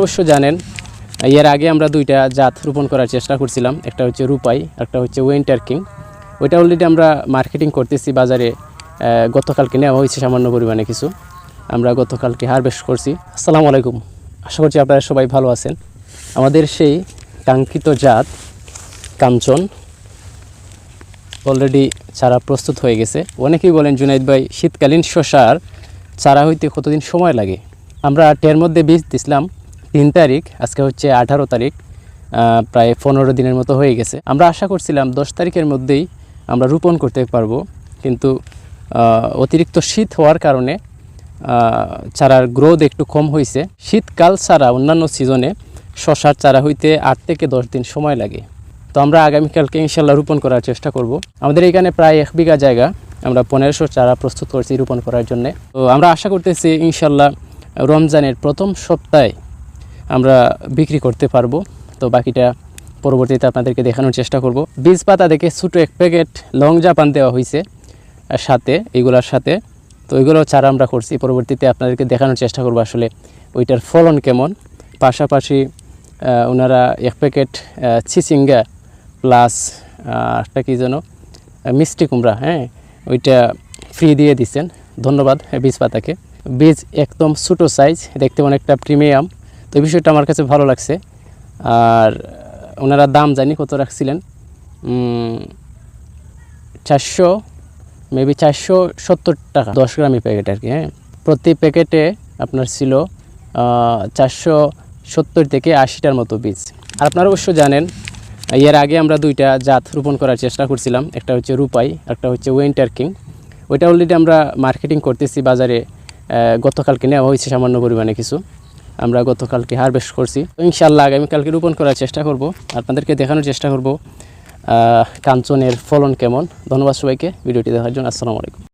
অবশ্য জানেন, এর আগে আমরা দুইটা জাত রোপণ করার চেষ্টা করছিলাম। একটা হচ্ছে রূপাই, একটা হচ্ছে উইন্টার কিং। ওইটা অলরেডি আমরা মার্কেটিং করতেছি বাজারে গতকালকে নেওয়া হয়েছে সামান্য পরিমাণে কিছু। আমরা গতকালকে হারভেস্ট করছি। আসসালামু আলাইকুম। আশা করছি আপনারা সবাই ভালো আছেন। আমাদের সেই কাঙ্ক্ষিত জাত, কাঞ্চন অলরেডি চারা প্রস্তুত হয়ে গেছে। অনেকেই বলেন, জুনাইদ ভাই, শীতকালীন শসার চারা হইতে কতদিন সময় লাগে? আমরা টের মধ্যে বীজ দিছিলাম। তিন তারিখ, আজকে হচ্ছে আঠারো তারিখ প্রায় পনেরো দিনের মতো হয়ে গেছে। আমরা আশা করছিলাম দশ তারিখের মধ্যেই আমরা রোপণ করতে পারব, কিন্তু অতিরিক্ত শীত হওয়ার কারণে চারার গ্রোথ একটু কম হয়েছে শীতকাল ছাড়া অন্যান্য সিজনে শশার চারা হইতে আট থেকে দশ দিন সময় লাগে। তো আমরা আগামীকালকে ইনশাল্লাহ রোপণ করার চেষ্টা করব। আমাদের এখানে প্রায় এক বিঘা জায়গা আমরা পনেরোশো চারা প্রস্তুত করছি রোপণ করার জন্য। তো আমরা আশা করতেছি ইনশাল্লাহ রমজানের প্রথম সপ্তাহে আমরা বিক্রি করতে পারব। তো বাকিটা পরবর্তীতে আপনাদেরকে দেখানোর চেষ্টা করব। বীজ পাতা দেখে ছোটো এক প্যাকেট লং জাপান দেওয়া হয়েছে সাথে, এগুলোর সাথে। তো এগুলো চারা আমরা করছি। পরবর্তীতে আপনাদেরকে দেখানোর চেষ্টা করব আসলে ওইটার ফলন কেমন। পাশাপাশি ওনারা এক প্যাকেট চিচিঙ্গা প্লাস একটা কী যেন মিষ্টি কুমড়া হ্যাঁ ওইটা ফ্রি দিয়ে দিচ্ছেন ধন্যবাদ, বীজ পাতাকে। বীজ একদম ছোটো সাইজ দেখতে অনেকটা প্রিমিয়াম তো এই বিষয়টা আমার কাছে ভালো লাগছে। আর ওনারা দাম জানি কত রাখছিলেন? চারশো মেবি চারশো সত্তর টাকা। দশ গ্রামি প্যাকেট আর কি হ্যাঁ? প্রতি প্যাকেটে আপনার ছিল চারশো সত্তর থেকে আশিটার মতো বীজ আর আপনারা অবশ্য জানেন, এর আগে আমরা দুইটা জাত রোপণ করার চেষ্টা করছিলাম। একটা হচ্ছে রূপাই, একটা হচ্ছে উইন্টার কিং ওইটা অলরেডি আমরা মার্কেটিং করতেছি বাজারে গতকালকে নেওয়া হয়েছে সামান্য পরিমাণে কিছু। আমরা গতকালকে হারভেস্ট করছি। তো ইনশাল্লাহ আগামীকালকে রোপণ করার চেষ্টা করব, আপনাদেরকে দেখানোর চেষ্টা করব কাঞ্চনের ফলন কেমন। ধন্যবাদ সবাইকে, ভিডিওটি দেখার জন্য আসসালামু আলাইকুম।